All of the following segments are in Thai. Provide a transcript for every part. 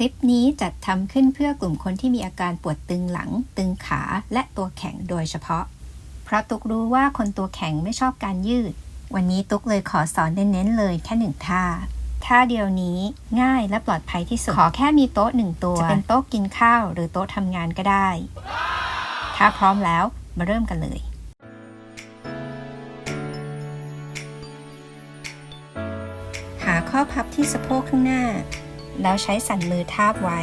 ลิปนี้จัดทำขึ้นเพื่อกลุ่มคนที่มีอาการปวดตึงหลัง ตึงขาและตัวแข็งโดยเฉพาะ เพราะตุกรู้ว่าคนตัวแข็งไม่ชอบการยืด วันนี้ตุกเลยขอสอนเน้นๆเลยแค่หนึ่งท่า ท่าเดียวนี้ง่ายและปลอดภัยที่สุด ขอแค่มีโต๊ะหนึ่งตัว จะเป็นโต๊ะกินข้าวหรือโต๊ะทำงานก็ได้ ถ้าพร้อมแล้วมาเริ่มกันเลยหาข้อพับที่สะโพกข้างหน้า แล้วใช้สันมือทาบไว้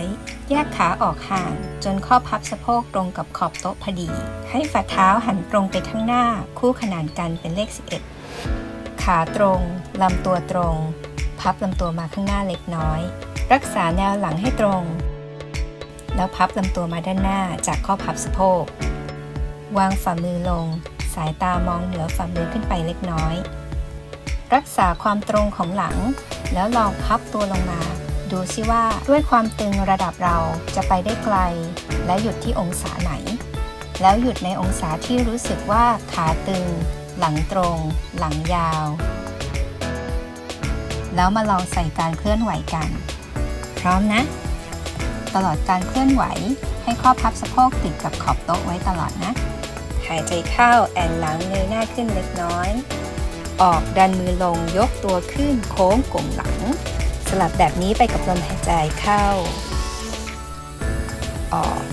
แยกขาออกห่าง จนข้อพับสะโพกตรงกับขอบโต๊ะพอดี ให้ฝ่าเท้าหันตรงไปข้างหน้า คู่ขนานกันเป็นเลข 11 ขาตรง ลำตัวตรง พับลำตัวมาข้างหน้าเล็กน้อย รักษาแนวหลังให้ตรง แล้วพับลำตัวมาด้านหน้าจากข้อพับสะโพก วางฝ่ามือลง สายตามองเหนือฝ่ามือขึ้นไปเล็กน้อย รักษาความตรงของหลัง แล้วลองพับตัวลงมา ดูซิว่าด้วยความตึงระดับเราจะไปได้ไกล และหยุดที่องศาไหน แล้วหยุดในองศาที่รู้สึกว่าขาตึง หลังตรง หลังยาว แล้วมาลองใส่การเคลื่อนไหวกัน พร้อมนะ ตลอดการเคลื่อนไหวให้ข้อพับสะโพกติดกับขอบโต๊ะไว้ตลอดนะ หายใจเข้าแอนหลังเงยหน้าขึ้นเล็กน้อย ออกดันมือลงยกตัวขึ้นโค้งกลงหลัง สลับแบบนี้ไปกับลมหายใจเข้า ออก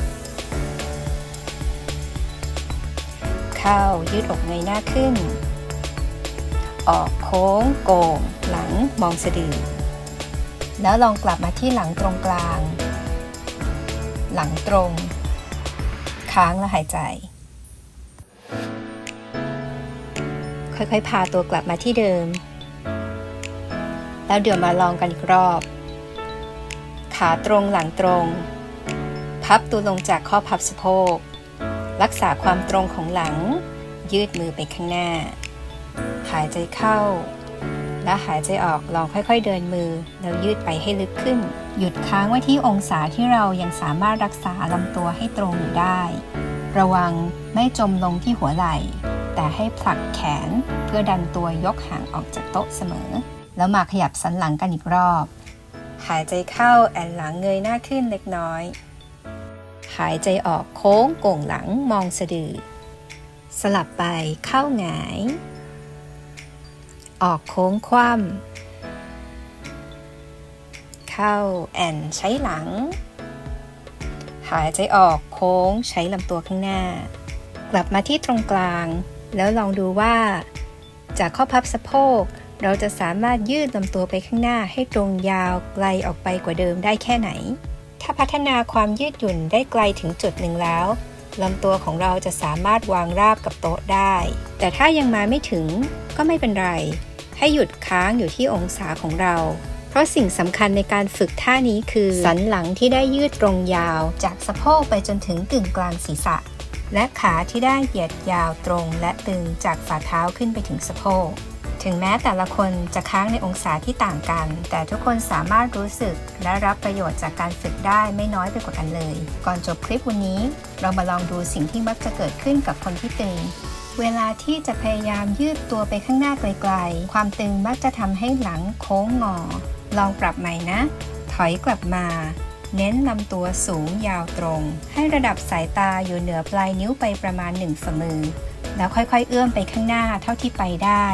เข้ายืดอกเงยหน้าขึ้น ออกโค้งโก่งหลังมองสะดือ แล้วลองกลับมาที่หลังตรงกลาง หลังตรง ค้างแล้วหายใจ ค่อยๆ พาตัวกลับมาที่เดิม แล้วเดี๋ยวมาลองกันอีกรอบ ขาตรงหลังตรง พับตัวลงจากข้อพับสะโพก รักษาความตรงของหลัง ยืดมือไปข้างหน้า หายใจเข้า และหายใจออกลองค่อยๆเดินมือ แล้วยืดไปให้ลึกขึ้น หยุดค้างไว้ที่องศาที่เรายังสามารถรักษาลำตัวให้ตรงอยู่ได้ ระวังไม่จมลงที่หัวไหล่ แต่ให้ผลักแขนเพื่อดันตัวยกห่างออกจากโต๊ะเสมอ แล้วมาขยับสันหลังกันอีกรอบ หายใจเข้าแอนหลังเงยหน้าขึ้นเล็กน้อย หายใจออกโค้งโก่งหลังมองสะดือ สลับไปเข้าหงาย ออกโค้งคว่ำเข้าแอนใช้หลัง หายใจออกโค้งใช้ลำตัวข้างหน้า กลับมาที่ตรงกลาง แล้วลองดูว่า จากข้อพับสะโพก เราจะสามารถยืดลำตัวไปข้างหน้าให้ตรงยาวไกลออกไปกว่าเดิมได้แค่ไหน ถ้าพัฒนาความยืดหยุ่นได้ไกลถึงจุดหนึ่งแล้วลำตัวของเราจะสามารถวางราบกับโต๊ะได้ แต่ถ้ายังมาไม่ถึงก็ไม่เป็นไร ให้หยุดค้างอยู่ที่องศาของเรา เพราะสิ่งสำคัญในการฝึกท่านี้คือ สันหลังที่ได้ยืดตรงยาว จากสะโพกไปจนถึงกึ่งกลางศีรษะ และขาที่ได้เหยียดยาวตรงและตึงจากฝ่าเท้าขึ้นไปถึงสะโพก ถึงแม้แต่ละคนจะค้างในองศาที่ต่างกัน แต่ทุกคนสามารถรู้สึกและรับประโยชน์จากการฝึกได้ไม่น้อยไปกว่ากันเลย ก่อนจบคลิปวันนี้ เรามาลองดูสิ่งที่มักจะเกิดขึ้นกับคนที่ตึง เวลาที่จะพยายามยืดตัวไปข้างหน้าไกลๆ ความตึงมักจะทำให้หลังโค้งงอ ลองปรับใหม่นะ ถอยกลับมา เน้นลำตัวสูงยาวตรง ให้ระดับสายตาอยู่เหนือปลายนิ้วไปประมาณ1ฝ่ามือแล้วค่อยๆ เอื้อมไปข้างหน้าเท่าที่ไปได้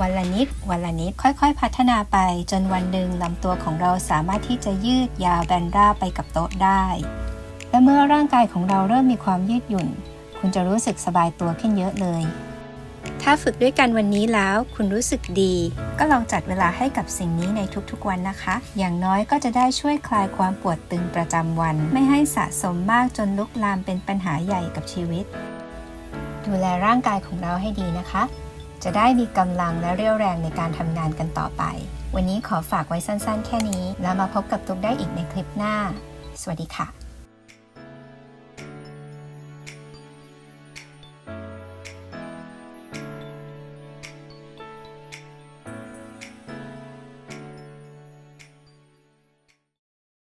วันละนิด วันละนิด ค่อยๆ พัฒนาไปจนวันหนึ่งลำตัวของเราสามารถที่จะยืดยาวแบนราบไปกับโต๊ะได้ และเมื่อร่างกายของเราเริ่มมีความยืดหยุ่น คุณจะรู้สึกสบายตัวขึ้นเยอะเลย ถ้าฝึกด้วยกันวันนี้แล้วคุณรู้สึกดี ก็ลองจัดเวลาให้กับสิ่งนี้ในทุกๆวันนะคะ อย่างน้อยก็จะได้ช่วยคลายความปวดตึงประจำวัน ไม่ให้สะสมมากจนลุกลามเป็นปัญหาใหญ่กับชีวิต ดูแลร่างกายของเราให้ดีนะคะ จะได้มีกำลังและเรี่ยวแรงในการทำงานกันต่อไป วันนี้ขอฝากไว้สั้นๆ แค่นี้ แล้วมาพบกับตุ๊กได้อีกในคลิปหน้า สวัสดีค่ะ